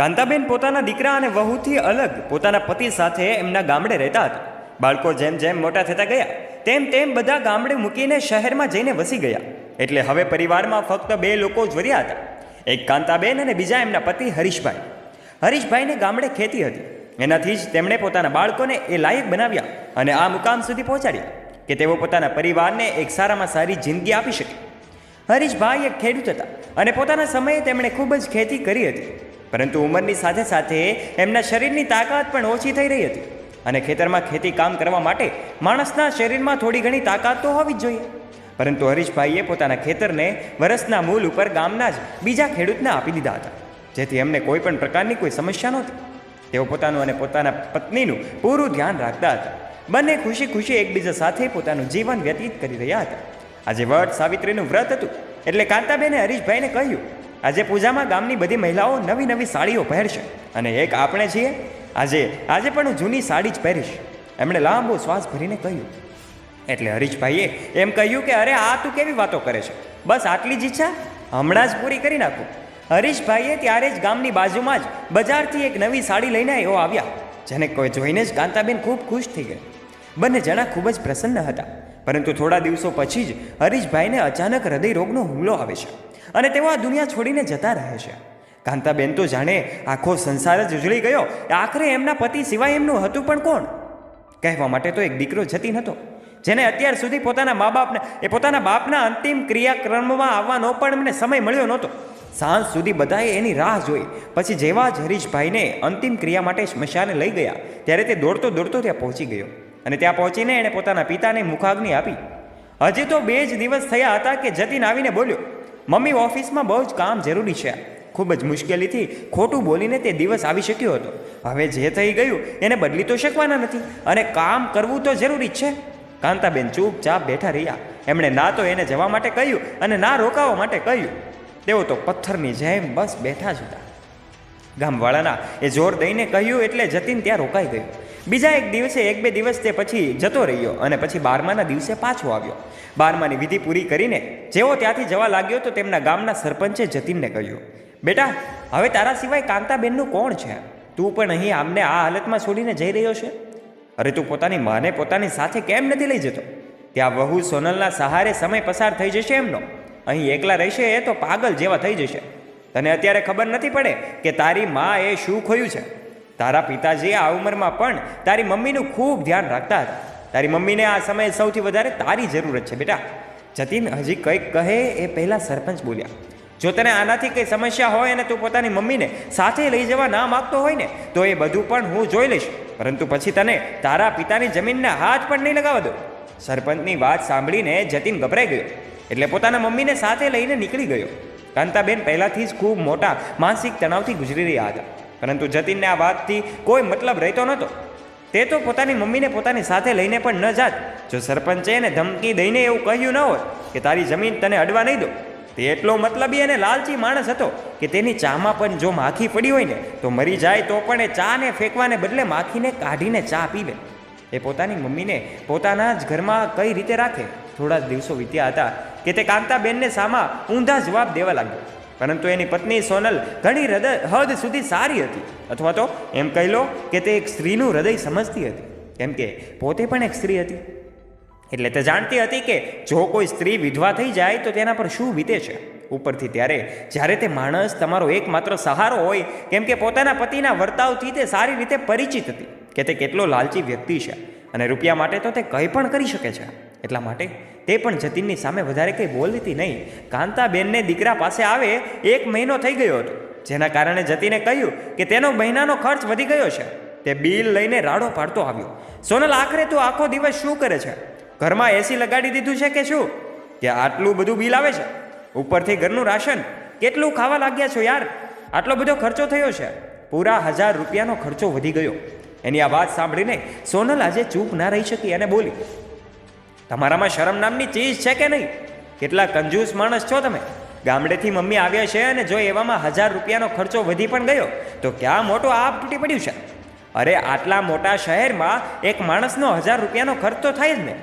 કાંતાબેન પોતાના દીકરા અને વહુથી અલગ પોતાના પતિ સાથે એમના ગામડે રહેતા હતા. બાળકો જેમ જેમ મોટા થતા ગયા, તેમ તેમ બધા ગામડે મૂકીને શહેરમાં જઈને વસી ગયા. એટલે હવે પરિવારમાં ફક્ત બે લોકો જ વર્યા હતા. એક કાંતાબેન અને બીજા એમના પતિ હરીશભાઈ. હરીશભાઈને ગામડે ખેતી હતી. એનાથી જ તેમણે પોતાના બાળકોને એ લાયક બનાવ્યા અને આ મુકામ સુધી પહોંચાડ્યા કે તેઓ પોતાના પરિવારને એક સારામાં સારી જિંદગી આપી શકે. હરીશભાઈ એક ખેડૂત હતા અને પોતાના સમયે તેમણે ખૂબ જ ખેતી કરી હતી. પરંતુ ઉંમરની સાથે સાથે એમના શરીરની તાકાત પણ ઓછી થઈ રહી હતી. અને ખેતરમાં ખેતી કામ કરવા માટે માણસના શરીરમાં થોડી ઘણી તાકાત તો હોવી જ જોઈએ. પરંતુ હરીશભાઈએ પોતાના ખેતરને વરસના મૂલ ઉપર ગામના જ બીજા ખેડૂતને આપી દીધા હતા. જેથી એમને કોઈ પણ પ્રકારની કોઈ સમસ્યા નહોતી. તેઓ પોતાનું અને પોતાના પત્નીનું પૂરું ધ્યાન રાખતા હતા. બંને ખુશી ખુશી એકબીજા સાથે પોતાનું જીવન વ્યતીત કરી રહ્યા હતા. આજે વટ સાવિત્રીનું વ્રત હતું. એટલે કાંતાબેને હરીશભાઈને કહ્યું આજે પૂજામાં ગામની બધી મહિલાઓ નવી નવી સાડીઓ પહેરશે. અને એક આપણે છીએ, આજે આજે પણ હું જૂની સાડી જ પહેરીશ. એમણે લાંબો શ્વાસ ભરીને કહ્યું. એટલે હરીશભાઈએ એમ કહ્યું કે, અરે, આ તું કેવી વાતો કરે છે? બસ આટલી જ ઈચ્છા? હમણાં જ પૂરી કરી નાખું. હરીશભાઈએ ત્યારે જ ગામની બાજુમાં જ બજારથી એક નવી સાડી લઈને એઓ આવ્યા, જેને કોઈ જોઈને જ કાંતાબેન ખૂબ ખુશ થઈ ગઈ બંને જણા ખૂબ જ પ્રસન્ન હતા. પરંતુ થોડા દિવસો પછી જ હરીશભાઈને અચાનક હૃદય રોગનો હુમલો આવે છે. અને તેઓ આ દુનિયા છોડીને જતા રહે છે. કાંતાબેન તો જાણે આખો સંસાર જ ઉજળી ગયો. આખરે એમના પતિ સિવાય એમનું હતું પણ કોણ? કહેવા માટે તો એક દીકરો જતી નહોતો. જેને અત્યાર સુધી પોતાના મા બાપને એ પોતાના બાપના અંતિમ ક્રિયાક્રમમાં આવવાનો પણ એમને સમય મળ્યો નહોતો. સાંજ સુધી બધાએ એની રાહ જોઈ. પછી જેવા જ હરીશભાઈને અંતિમ ક્રિયા માટે સ્મશાને લઈ ગયા. ત્યારે તે દોડતો દોડતો ત્યાં પહોંચી ગયો. અને ત્યાં પહોંચીને એણે પોતાના પિતાને મુખાગ્નિ આપી. હજી તો બે જ દિવસ થયા હતા કે જતીન આવીને બોલ્યો મમ્મી ઓફિસમાં બહુ જ કામ જરૂરી છે. ખૂબ જ મુશ્કેલીથી ખોટું બોલીને તે દિવસ આવી શક્યો હતો. હવે જે થઈ ગયું એને બદલી તો શકવાના નથી અને કામ કરવું તો જરૂરી જ છે. કાંતાબેન ચૂપચાપ બેઠા રહ્યા. એમણે ના તો એને જવા માટે કહ્યું અને ના રોકાવા માટે કહ્યું. તેઓ તો પથ્થરની જેમ બસ બેઠા જ હતા. ગામવાળાના એ જોર દઈને કહ્યું એટલે જતીન ત્યાં રોકાઈ ગયો. બીજા એક દિવસે એક બે દિવસ તે પછી જતો રહ્યો અને પછી બારમાના દિવસે પાછો આવ્યો. બારમાની વિધિ પૂરી કરીને જેવો ત્યાંથી જવા લાગ્યો તો તેમના ગામના સરપંચે જતીનને કહ્યું, બેટા, હવે તારા સિવાય કાંતાબેનનું કોણ છે? તું પણ અહીં આમને આ હાલતમાં છોડીને જઈ રહ્યો છે? અરે તું પોતાની માને પોતાની સાથે કેમ નથી લઈ જતો? ત્યાં વહુ સોનલના સહારે સમય પસાર થઈ જશે એમનો. અહીં એકલા રહેશે એ તો પાગલ જેવા થઈ જશે. તને અત્યારે ખબર નથી પડે કે તારી મા એ શું ખોયું છે? તારા પિતાજી આ ઉંમરમાં પણ તારી મમ્મીનું ખૂબ ધ્યાન રાખતા હતા. તારી મમ્મીને આ સમયે સૌથી વધારે તારી જરૂરત છે બેટા. જતીન હજી કંઈક કહે એ પહેલાં સરપંચ બોલ્યા. જો તને આનાથી કંઈ સમસ્યા હોય અને તું પોતાની મમ્મીને સાથે લઈ જવા ના માગતો હોય ને, તો એ બધું પણ હું જોઈ લઈશ. પરંતુ પછી તને તારા પિતાની જમીનને હાથ પણ નહીં લગાવવા દો સરપંચની વાત સાંભળીને જતીન ગભરાઈ ગયો. એટલે પોતાના મમ્મીને સાથે લઈને નીકળી ગયો. કાંતાબેન પહેલાંથી જ ખૂબ મોટા માનસિક તણાવથી ગુજરી રહ્યા હતા. પરંતુ જતીનને આ વાતથી કોઈ મતલબ રહેતો નહોતો. તે તો પોતાની મમ્મીને પોતાની સાથે લઈને પણ ન જાત. જો સરપંચે એને ધમકી દઈને એવું કહ્યું ન હોત કે તારી જમીન તને અડવા નહીં દો, તે એટલો મતલબી અને લાલચી માણસ હતો કે તેની ચામાં પણ જો માખી પડી હોય ને, તો મરી જાય તો પણ એ ચાને ફેંકવાને બદલે માખીને કાઢીને ચા પીવે એ પોતાની મમ્મીને પોતાના જ ઘરમાં કઈ રીતે રાખે? થોડા દિવસો વીત્યા હતા કે તે કાંતાબેનને સામા ઊંધા જવાબ દેવા લાગ્યો. પરંતુ એની પત્ની સોનલ ઘણી હૃદય હદ સુધી સારી હતી. અથવા તો એમ કહી લો કે તે એક સ્ત્રીનું હૃદય સમજતી હતી. કેમ કે પોતે પણ એક સ્ત્રી હતી. એટલે તે જાણતી હતી કે જો કોઈ સ્ત્રી વિધવા થઈ જાય તો તેના પર શું વીતે છે? ઉપરથી ત્યારે જ્યારે તે માણસ તમારો એકમાત્ર સહારો હોય, કેમ કે પોતાના પતિના વર્તાવથી તે સારી રીતે પરિચિત હતી કે તે કેટલો લાલચી વ્યક્તિ છે અને રૂપિયા માટે તો તે કંઈ પણ કરી શકે છે. એટલા માટે તે પણ જતીનની સામે વધારે કંઈ બોલતી નહીં. કાંતાબેનને દીકરા પાસે આવે એક મહિનો થઈ ગયો હતો, જેના કારણે જતીને કહ્યું કે તેનો મહિનાનો ખર્ચ વધી ગયો છે. તે બિલ લઈને રાડો પાડતો આવ્યો. સોનલ, આખરે તું આખો દિવસ શું કરે છે? ઘરમાં એસી લગાડી દીધું છે કે શું? કે આટલું બધું બિલ આવે છે? ઉપરથી ઘરનું રાશન? કેટલું ખાવા લાગ્યા છો યાર? આટલો બધો ખર્ચો થયો છે? પૂરા હજાર રૂપિયાનો ખર્ચો વધી ગયો. એની આ વાત સાંભળીને સોનલ આજે ચૂપ ના રહી શકી અને બોલી તમારામાં શરમ નામની ચીજ છે કે નહીં? કેટલા કંજૂસ માણસ છો તમે? ગામડેથી મમ્મી આવ્યા છે અને જો એવામાં હજાર રૂપિયાનો ખર્ચો વધી પણ ગયો, તો ક્યાં મોટો આપ તૂટી પડ્યું છે? અરે, આટલા મોટા શહેરમાં એક માણસનો હજાર રૂપિયાનો ખર્ચ તો થાય જ ને.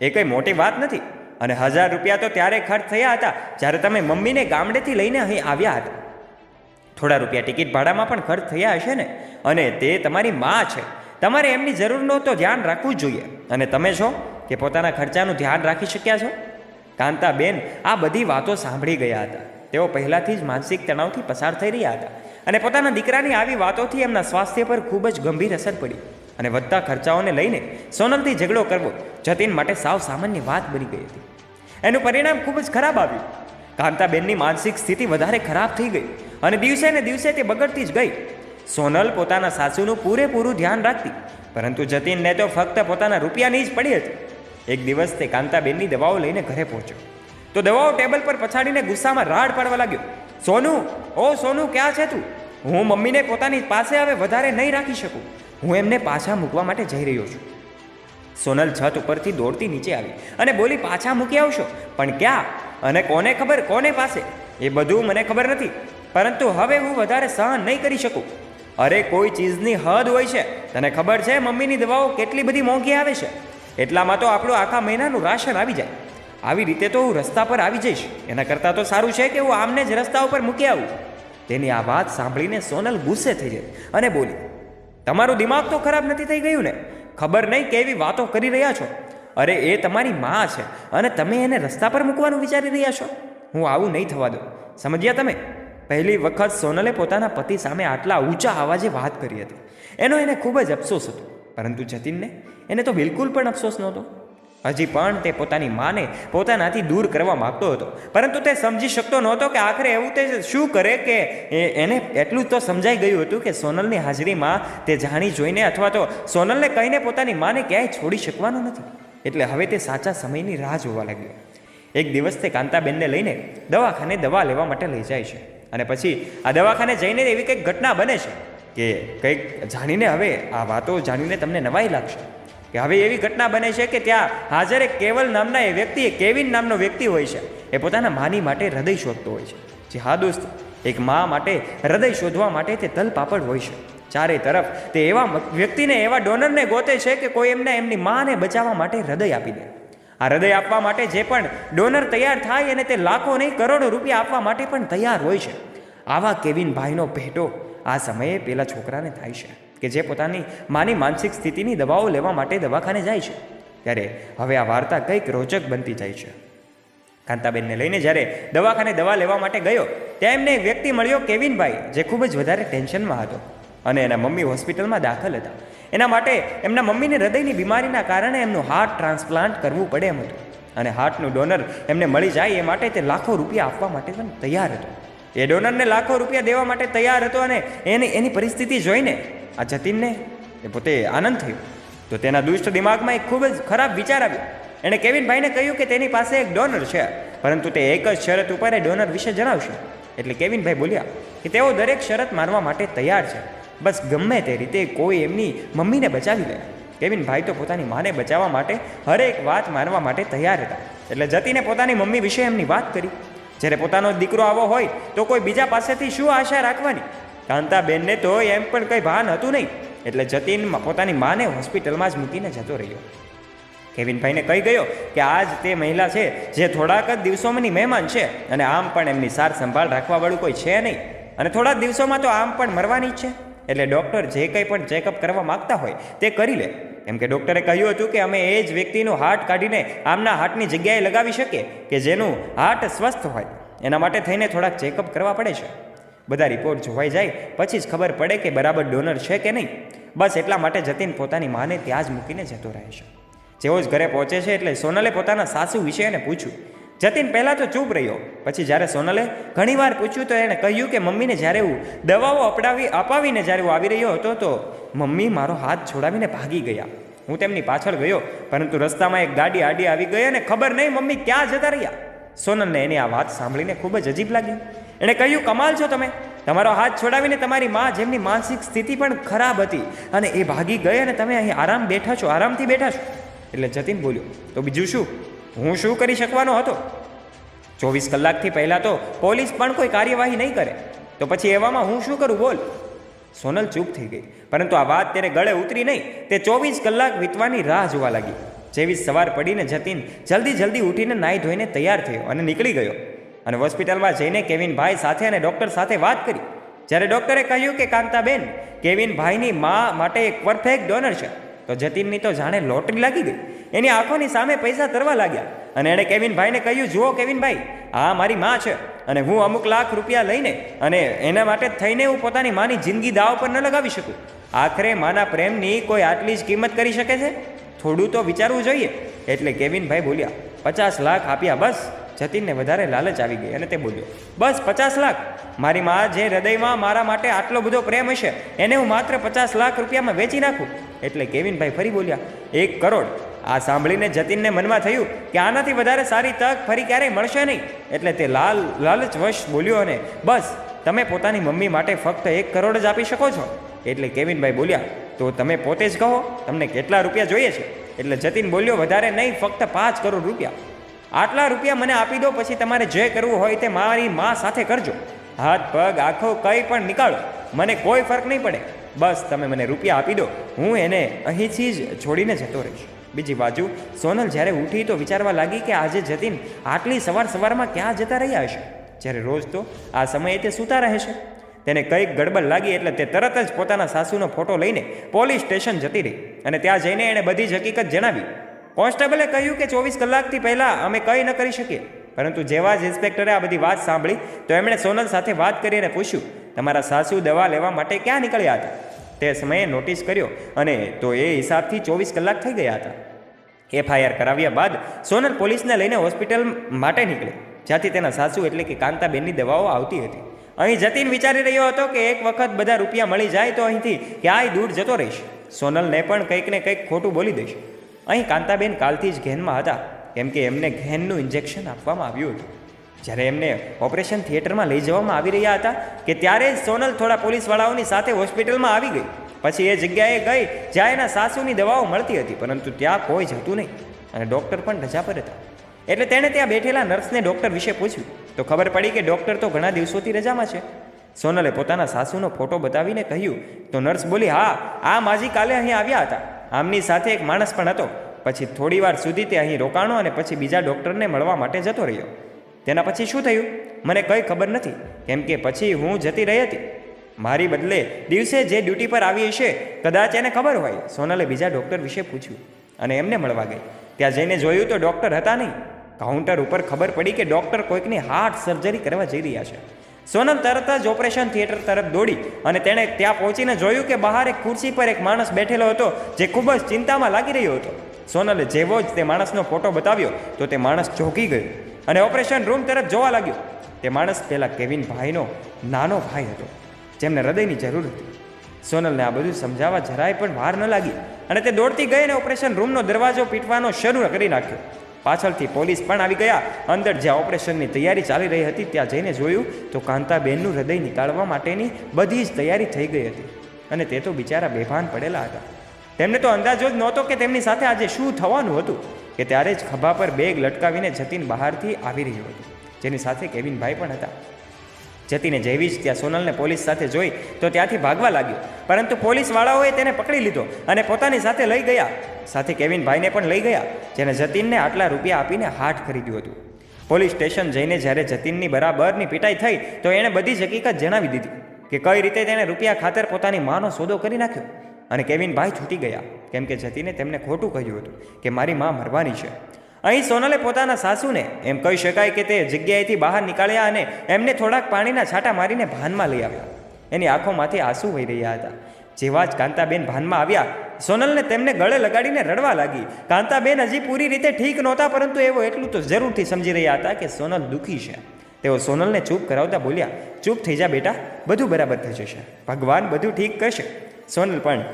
એ કંઈ મોટી વાત નથી. અને હજાર રૂપિયા તો ત્યારે ખર્ચ થયા હતા જ્યારે તમે મમ્મીને ગામડેથી લઈને અહીં આવ્યા હતા. થોડા રૂપિયા ટિકિટ ભાડામાં પણ ખર્ચ થયા હશે ને? અને તે તમારી મા છે. તમારે એમની જરૂરનો તો ધ્યાન રાખવું જોઈએ. અને તમે છો? કે પોતાના ખર્ચાનું ધ્યાન રાખી શક્યા છો? કાંતાબેન, આ બધી વાતો સાંભળી ગયા હતા. તેઓ પહેલાંથી જ માનસિક તણાવથી પસાર થઈ રહ્યા હતા અને પોતાના દીકરાની આવી વાતોથી એમના સ્વાસ્થ્ય પર ખૂબ જ ગંભીર અસર પડી અને વધતા ખર્ચાઓને લઈને સોનલથી ઝઘડો કરવો જતીન માટે સાવ સામાન્ય વાત બની ગઈ હતી. એનું પરિણામ ખૂબ જ ખરાબ આવ્યું. કાંતાબેનની માનસિક સ્થિતિ વધારે ખરાબ થઈ ગઈ અને દિવસે ને દિવસે તે બગડતી જ ગઈ. સોનલ પોતાના સાસુનું પૂરેપૂરું ધ્યાન રાખતી, પરંતુ જતીનને તો ફક્ત પોતાના રૂપિયાની જ પડી હતી. એક દિવસ તે કાંતાબેનની દવાઓ લઈને ઘરે પહોંચ્યો. તો દવાઓ ટેબલ પર પછાડીને ગુસ્સામાં રાડ પાડવા લાગ્યો. સોનું, ઓ સોનું, ક્યાં છે તું? હું મમ્મીને પોતાની પાસે હવે વધારે નહીં રાખી શકું. હું એમને પાછા મૂકવા માટે જઈ રહ્યો છું. સોનલ છત ઉપરથી દોડતી નીચે આવી અને બોલી, પાછા મૂકી આવશો? પણ ક્યાં? અને કોને ખબર, કોને પાસે? એ બધું મને ખબર નથી. પરંતુ હવે હું વધારે સહન નહીં કરી શકું. અરે, કોઈ ચીજની હદ હોય છે. તને ખબર છે મમ્મીની દવાઓ કેટલી બધી મોંઘી આવે છે? એટલામાં તો આપણું આખા મહિનાનું રાશન આવી જાય. આવી રીતે તો હું રસ્તા પર આવી જઈશ. એના કરતાં તો સારું છે કે હું આમને જ રસ્તા ઉપર મૂકી આવું. તેની આ વાત સાંભળીને સોનલ ગુસ્સે થઈ ગઈ અને બોલી, તમારું દિમાગ તો ખરાબ નથી થઈ ગયું ને? ખબર નહીં કેવી વાતો કરી રહ્યા છો? અરે, એ તમારી માં છે અને તમે એને રસ્તા પર મૂકવાનું વિચારી રહ્યા છો? હું આવું નહીં થવા દઉં. સમજ્યા તમે? પહેલી વખત સોનલે પોતાના પતિ સામે આટલા ઊંચા અવાજે વાત કરી હતી. એનો એને ખૂબ જ અફસોસ હતો. પરંતુ જતીનને એને તો બિલકુલ પણ અફસોસ નહોતો. હજી પણ તે પોતાની માને પોતાનાથી દૂર કરવા માંગતો હતો. પરંતુ તે સમજી શકતો નહોતો કે આખરે એવું તે શું કરે કે એને એટલું તો સમજાઈ ગયું હતું કે સોનલની હાજરીમાં તે જાણી જોઈને અથવા તો સોનલને કહીને પોતાની માને ક્યાંય છોડી શકવાનો નથી. એટલે હવે તે સાચા સમયની રાહ જોવા લાગ્યો. એક દિવસ તે કાંતાબેનને લઈને દવાખાને દવા લેવા માટે લઈ જાય છે. અને પછી આ દવાખાને જઈને એવી કંઈક ઘટના બને છે. કે કંઈક જાણીને હવે આ વાતો જાણીને તમને નવાઈ લાગશે. કે હવે એવી ઘટના બને છે કે ત્યાં હાજર એક કેવલ નામના એ વ્યક્તિ, એ કેવિન નામનો વ્યક્તિ હોય છે. એ પોતાના માની માટે હૃદય શોધતો હોય છે. જે હા દોસ્ત, એક મા માટે હૃદય શોધવા માટે તે તલપાપડ હોય છે. ચારે તરફ તે એવા વ્યક્તિને, એવા ડોનરને ગોતે છે કે કોઈ એમને એમની માને બચાવવા માટે હૃદય આપી દે. આ હૃદય આપવા માટે જે પણ ડોનર તૈયાર થાય અને તે લાખો નહીં કરોડો રૂપિયા આપવા માટે પણ તૈયાર હોય છે. આવા કેવિન ભાઈનો ભેટો આ સમયે પેલા છોકરાને થાય છે કે જે પોતાની માની માનસિક સ્થિતિની દવાઓ લેવા માટે દવાખાને જાય છે. ત્યારે હવે આ વાર્તા કંઈક રોચક બનતી જાય છે. કાંતાબેનને લઈને જ્યારે દવાખાને દવા લેવા માટે ગયો, ત્યાં એમને એક વ્યક્તિ મળ્યો, કેવિનભાઈ, જે ખૂબ જ વધારે ટેન્શનમાં હતો અને એના મમ્મી હોસ્પિટલમાં દાખલ હતા. એના માટે એમના મમ્મીને હૃદયની બીમારીના કારણે એમનું હાર્ટ ટ્રાન્સપ્લાન્ટ કરવું પડે એમ હતું. અને હાર્ટનું ડોનર એમને મળી જાય એ માટે તે લાખો રૂપિયા આપવા માટે પણ તૈયાર હતો. એ ડોનરને લાખો રૂપિયા દેવા માટે તૈયાર હતો અને એની એની પરિસ્થિતિ જોઈને આ જતીનને એ પોતે આનંદ થયો. તો તેના દુષ્ટ દિમાગમાં એક ખૂબ જ ખરાબ વિચાર આવ્યો. એણે કેવિનભાઈને કહ્યું કે તેની પાસે એક ડોનર છે, પરંતુ તે એક જ શરત ઉપર એ ડોનર વિશે જણાવશે. એટલે કેવિનભાઈ બોલ્યા કે તેઓ દરેક શરત માનવા માટે તૈયાર છે. બસ ગમે તે રીતે કોઈ એમની મમ્મીને બચાવી લે. કેવિનભાઈ તો પોતાની માને બચાવવા માટે હરેક વાત માનવા માટે તૈયાર હતા. એટલે જતીને પોતાની મમ્મી વિશે એમની વાત કરી. જ્યારે પોતાનો દીકરો આવો હોય તો કોઈ બીજા પાસેથી શું આશા રાખવાની? કાંતાબેનને તો એમ પણ કંઈ ભાન હતું નહીં. એટલે જતીન પોતાની માને હોસ્પિટલમાં જ મૂકીને જતો રહ્યો. કેવિનભાઈને કહી ગયો કે આજ તે મહિલા છે જે થોડાક જ દિવસોમાંની મહેમાન છે અને આમ પણ એમની સાર સંભાળ રાખવાવાળું કોઈ છે નહીં. અને થોડા દિવસોમાં તો આમ પણ મરવાની જ છે. એટલે ડૉક્ટર જે કંઈ પણ ચેકઅપ કરવા માગતા હોય તે કરી લે. કેમ કે ડૉક્ટરે કહ્યું હતું કે અમે એ જ વ્યક્તિનું હાર્ટ કાઢીને આમના હાર્ટની જગ્યાએ લગાવી શકીએ કે જેનું હાર્ટ સ્વસ્થ હોય. એના માટે થઈને થોડાક ચેકઅપ કરવા પડે છે. બધા રિપોર્ટ જોવાઈ જાય, પછી જ ખબર પડે કે બરાબર ડોનર છે કે નહીં. બસ એટલા માટે જતીન પોતાની માને ત્યાં જ મૂકીને જતો રહે છે. જેવો જ ઘરે પહોંચે છે એટલે સોનલે પોતાના સાસુ વિશે એને પૂછ્યું જતીન પહેલાં તો ચૂપ રહ્યો. પછી જ્યારે સોનલે ઘણીવાર પૂછ્યું તો એણે કહ્યું કે, મમ્મીને જ્યારે હું દવાઓ અપડાવી, અપાવીને જ્યારે હું આવી રહ્યો હતો, તો મમ્મી મારો હાથ છોડાવીને ભાગી ગયા. હું તેમની પાછળ ગયો, પરંતુ રસ્તામાં એક ગાડી આડી આવી ગઈ અને ખબર નહીં મમ્મી ક્યાં જતા રહ્યા. સોનલને એની આ વાત સાંભળીને ખૂબ જ અજીબ લાગ્યું. એણે કહ્યું, કમાલ છો તમે. તમારો હાથ છોડાવીને તમારી માં જેમની માનસિક સ્થિતિ પણ ખરાબ હતી અને એ ભાગી ગઈ અને તમે અહીં આરામ બેઠા છો, આરામથી બેઠા છો. એટલે જતીન બોલ્યો, તો બીજું શું? હું શું કરી શકવાનો હતો? ચોવીસ કલાકથી પહેલાં તો પોલીસ પણ કોઈ કાર્યવાહી નહીં કરે. તો પછી એવામાં હું શું કરું બોલ? સોનલ ચૂપ થઈ ગઈ. પરંતુ આ વાત તેને ગળે ઉતરી નહીં. તે ચોવીસ કલાક વીતવાની રાહ જોવા લાગી. જેવી સવાર પડીને જતીન જલ્દી જલ્દી ઉઠીને નાહી ધોઈને તૈયાર થયો અને નીકળી ગયો. અને હોસ્પિટલમાં જઈને કેવિનભાઈ સાથે અને ડૉક્ટર સાથે વાત કરી. જ્યારે ડૉક્ટરે કહ્યું કે, કાંતાબેન, કેવિનભાઈની મા માટે એક પરફેક્ટ ડોનર છે. તો જતીનની તો જાણે લોટરી લાગી ગઈ. એની આંખોની સામે પૈસા તરવા લાગ્યા. અને એણે કેવિનભાઈને કહ્યું, જુઓ કેવિનભાઈ, આ મારી માં છે અને હું અમુક લાખ રૂપિયા લઈને અને એના માટે થઈને હું પોતાની માની જિંદગી દાવ પર ન લગાવી શકું. આખરે માના પ્રેમની કોઈ આટલી જ કિંમત કરી શકે છે? થોડું તો વિચારવું જોઈએ. એટલે કેવિનભાઈ બોલ્યા, પચાસ લાખ આપ્યા બસ. જતીનને વધારે લાલચ આવી ગઈ અને તે બોલ્યો, બસ પચાસ લાખ. મારી મા જે હૃદયમાં મારા માટે આટલો બધો પ્રેમ હશે, એને હું માત્ર પચાસ લાખ રૂપિયામાં વેચી નાખું. એટલે કેવિનભાઈ ફરી બોલ્યા, એક કરોડ. આ સાંભળીને જતીનને મનમાં થયું કે આનાથી વધારે સારી તક ફરી ક્યારેય મળશે નહીં. એટલે તે લાલ, લાલચવશ બોલ્યો અને, બસ, તમે પોતાની મમ્મી માટે ફક્ત એક કરોડ જ આપી શકો છો. એટલે કેવિનભાઈ બોલ્યા, તો તમે પોતે જ કહો, તમને કેટલા રૂપિયા જોઈએ છે? એટલે જતીન બોલ્યો, વધારે નહીં, ફક્ત પાંચ કરોડ રૂપિયા. આટલા રૂપિયા મને આપી દો, પછી તમારે જે કરવું હોય તે મારી મા સાથે કરજો. હાથ, પગ, આખો કંઈ પણ નીકાળો, મને કોઈ ફરક નહીં પડે. બસ તમે મને રૂપિયા આપી દો. હું એને અહીંથી જ છોડીને જતો રહીશ. બીજી બાજુ, સોનલ જ્યારે ઉઠી તો વિચારવા લાગી કે આજે જતીન આટલી સવાર સવારમાં ક્યાં જતા રહ્યા હશે? જ્યારે રોજ તો આ સમયે તે સૂતા રહે છે. તેને કંઈક ગડબડ લાગી એટલે તે તરત જ પોતાના સાસુનો ફોટો લઈને પોલીસ સ્ટેશન જતી રહી અને ત્યાં જઈને એણે બધી જ હકીકત જણાવી. કોન્સ્ટેબલે કહ્યું કે ચોવીસ કલાકથી પહેલાં અમે કંઈ ન કરી શકીએ. પરંતુ જેવા જ ઇન્સ્પેક્ટરે આ બધી વાત સાંભળી, તો એમણે સોનલ સાથે વાત કરીને પૂછ્યું તમારા સાસુ દવા લેવા માટે ક્યાં નીકળ્યા હતા? તે સમયે નોટિસ કર્યો અને તો એ હિસાબથી ચોવીસ કલાક થઈ ગયા હતા. એફઆઈઆર કરાવ્યા બાદ સોનલ પોલીસને લઈને હોસ્પિટલ માટે નીકળ્યો, જ્યાંથી તેના સાસુ એટલે કે કાંતાબેનની દવાઓ આવતી હતી. અહીં જતીન વિચારી રહ્યો હતો કે એક વખત બધા રૂપિયા મળી જાય તો અહીંથી ક્યાંય દૂર જતો રહીશ. સોનલને પણ કંઈક ને કંઈક ખોટું બોલી દઈશ. અહીં કાંતાબેન કાલથી જ ઘેનમાં હતા, કેમ કે એમને ઘેનનું ઇન્જેક્શન આપવામાં આવ્યું હતું. જ્યારે એમને ઓપરેશન થિયેટરમાં લઈ જવામાં આવી રહ્યા હતા કે ત્યારે જ સોનલ થોડા પોલીસવાળાઓની સાથે હોસ્પિટલમાં આવી ગઈ. પછી એ જગ્યાએ ગઈ જ્યાં એના સાસુની દવાઓ મળતી હતી, પરંતુ ત્યાં કોઈ જતું નહીં અને ડૉક્ટર પણ રજા પર હતા. એટલે તેણે ત્યાં બેઠેલા નર્સને ડૉક્ટર વિશે પૂછ્યું. તો ખબર પડી કે ડૉક્ટર તો ઘણા દિવસોથી રજામાં છે. સોનલે પોતાના સાસુનો ફોટો બતાવીને કહ્યું, તો નર્સ બોલી, હા, આ માજી કાલે અહીં આવ્યા હતા. આમની સાથે એક માણસ પણ હતો. પછી થોડી વાર સુધી તે અહીં રોકાણો અને પછી બીજા ડૉક્ટરને મળવા માટે જતો રહ્યો. તેના પછી શું થયું? મને કંઈ ખબર નથી, કેમ કે પછી હું જતી રહી હતી. મારી બદલે દિવસે જે ડ્યુટી પર આવી હશે, કદાચ એને ખબર હોય. સોનલે બીજા ડૉક્ટર વિશે પૂછ્યું અને એમને મળવા ગઈ. ત્યાં જઈને જોયું તો ડૉક્ટર હતા નહીં. કાઉન્ટર ઉપર ખબર પડી કે ડૉક્ટર કોઈકની હાર્ટ સર્જરી કરવા જઈ રહ્યા છે. સોનલ તરત જ ઓપરેશન થિયેટર તરફ દોડી અને તેણે ત્યાં પહોંચીને જોયું કે બહાર એક ખુરશી પર એક માણસ બેઠેલો હતો, જે ખૂબ જ ચિંતામાં લાગી રહ્યો હતો. સોનલે જેવો જ તે માણસનો ફોટો બતાવ્યો, તો તે માણસ ચોંકી ગયો અને ઓપરેશન રૂમ તરફ જોવા લાગ્યો. તે માણસ પહેલાં કેવિન ભાઈનો નાનો ભાઈ હતો, જેમને હૃદયની જરૂર હતી. સોનલને આ બધું સમજાવવા જરાય પણ વાર ન લાગી અને તે દોડતી ગઈ અને ઓપરેશન રૂમનો દરવાજો પીટવાનો શરૂ કરી નાખ્યો. પાછળથી પોલીસ પણ આવી ગયા. અંદર જ્યાં ઓપરેશનની તૈયારી ચાલી રહી હતી, ત્યાં જઈને જોયું તો કાંતાબેનનું હૃદય નીકાળવા માટેની બધી જ તૈયારી થઈ ગઈ હતી. અને તે તો બિચારા બેભાન પડેલા હતા. તેમને તો અંદાજો જ નહોતો કે તેમની સાથે આજે શું થવાનું હતું, કે ત્યારે જ ખભા પર બેગ લટકાવીને જતીન બહારથી આવી રહ્યો હતો. જેની સાથે કેવિનભાઈ પણ હતા. જતીને જેવી જ ત્યાં સોનલને પોલીસ સાથે જોઈ તો ત્યાંથી ભાગવા લાગ્યો. પરંતુ પોલીસવાળાઓએ તેને પકડી લીધો અને પોતાની સાથે લઈ ગયા. સાથે કેવિનભાઈને પણ લઈ ગયા, જેને જતીનને આટલા રૂપિયા આપીને હાટ ખરીદ્યું હતું. પોલીસ સ્ટેશન જઈને જ્યારે જતીનની બરાબરની પીટાઈ થઈ, તો એણે બધી જ હકીકત જણાવી દીધી, કે કઈ રીતે તેણે રૂપિયા ખાતર પોતાની માનો સોદો કરી નાખ્યો. અને કેવિનભાઈ છૂટી ગયા. કેમ કે જતીને તેમને ખોટું કહ્યું હતું કે મારી મા મરવાની છે. અહીં સોનલે પોતાના સાસુને એમ કહી શકાય કે તે જગ્યાએથી બહાર નીકળ્યા અને એમને થોડાક પાણીના છાંટા મારીને ભાનમાં લઈ આવ્યા. એની આંખોમાંથી આંસુ વહી રહ્યા હતા. જેવા જ કાંતાબેન ભાનમાં આવ્યા, સોનલને તેમને ગળે લગાડીને રડવા લાગી. કાંતાબેન હજી પૂરી રીતે ઠીક નહોતા, પરંતુ એવો એટલું તો જરૂરથી સમજી રહ્યા હતા કે સોનલ દુઃખી છે. તેઓ સોનલને ચૂપ કરાવતા બોલ્યા, ચૂપ થઈ જા બેટા, બધું બરાબર થઈ જશે. ભગવાન બધું ઠીક કરશે. સોનલ પણ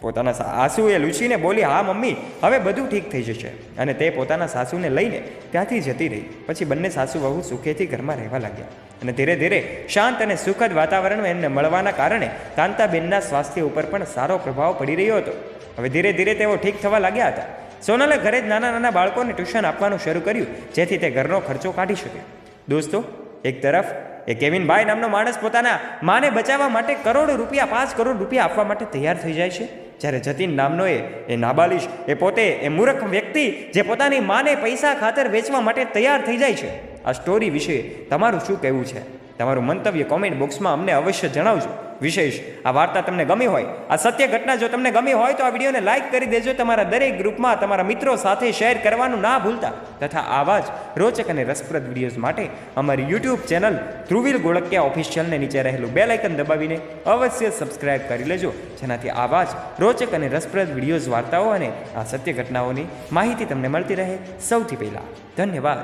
પોતાના આંસુએ લૂછીને બોલી, હા, મમ્મી, હવે બધું ઠીક થઈ જશે. અને તે પોતાના સાસુને લઈને ત્યાંથી જતી રહી. પછી બંને સાસુ વહુ સુખેથી ઘરમાં રહેવા લાગ્યા. અને ધીરે ધીરે શાંત અને સુખદ વાતાવરણમાં એમને મળવાના કારણે કાંતાબેનના સ્વાસ્થ્ય ઉપર પણ સારો પ્રભાવ પડી રહ્યો હતો. હવે ધીરે ધીરે તેઓ ઠીક થવા લાગ્યા હતા. સોનલે ઘરે જ નાના નાના બાળકોને ટ્યુશન આપવાનું શરૂ કર્યું, જેથી તે ઘરનો ખર્ચો કાઢી શકે. દોસ્તો, એક તરફ એ કેવિનભાઈ નામનો માણસ પોતાના માને બચાવવા માટે કરોડો રૂપિયા, પાંચ કરોડ રૂપિયા આપવા માટે તૈયાર થઈ જાય છે. જ્યારે જતીન નામનો એ એ નાબાલિશ, એ પોતે, એ મૂર્ખ વ્યક્તિ જે પોતાની માને પૈસા ખાતર વેચવા માટે તૈયાર થઈ જાય છે. આ સ્ટોરી વિશે તમારું શું કહેવું છે? તમારું મંતવ્ય કોમેન્ટ બોક્સમાં અમને અવશ્ય જણાવજો. વિશેષ આ વાર્તા તમને ગમી હોય, આ સત્ય ઘટના જો તમને ગમી હોય તો આ વિડીયોને લાઇક કરી દેજો, તમારા દરેક ગ્રુપમાં તમારા મિત્રો સાથે શેર કરવાનું ના ભૂલતા. તથા આવા જ રોચક અને રસપ્રદ વિડીયોઝ માટે અમારી યુટ્યુબ ચેનલ ધ્રુવીલ ગોળકિયા ઓફિશિયલને નીચે રહેલું બેલ આઇકન દબાવીને અવશ્ય સબસ્ક્રાઇબ કરી લેજો, જેનાથી આવા જ રોચક અને રસપ્રદ વિડીયોઝ વાર્તાઓ અને આ સત્ય ઘટનાઓની માહિતી તમને મળતી રહે સૌથી પહેલાં. ધન્યવાદ.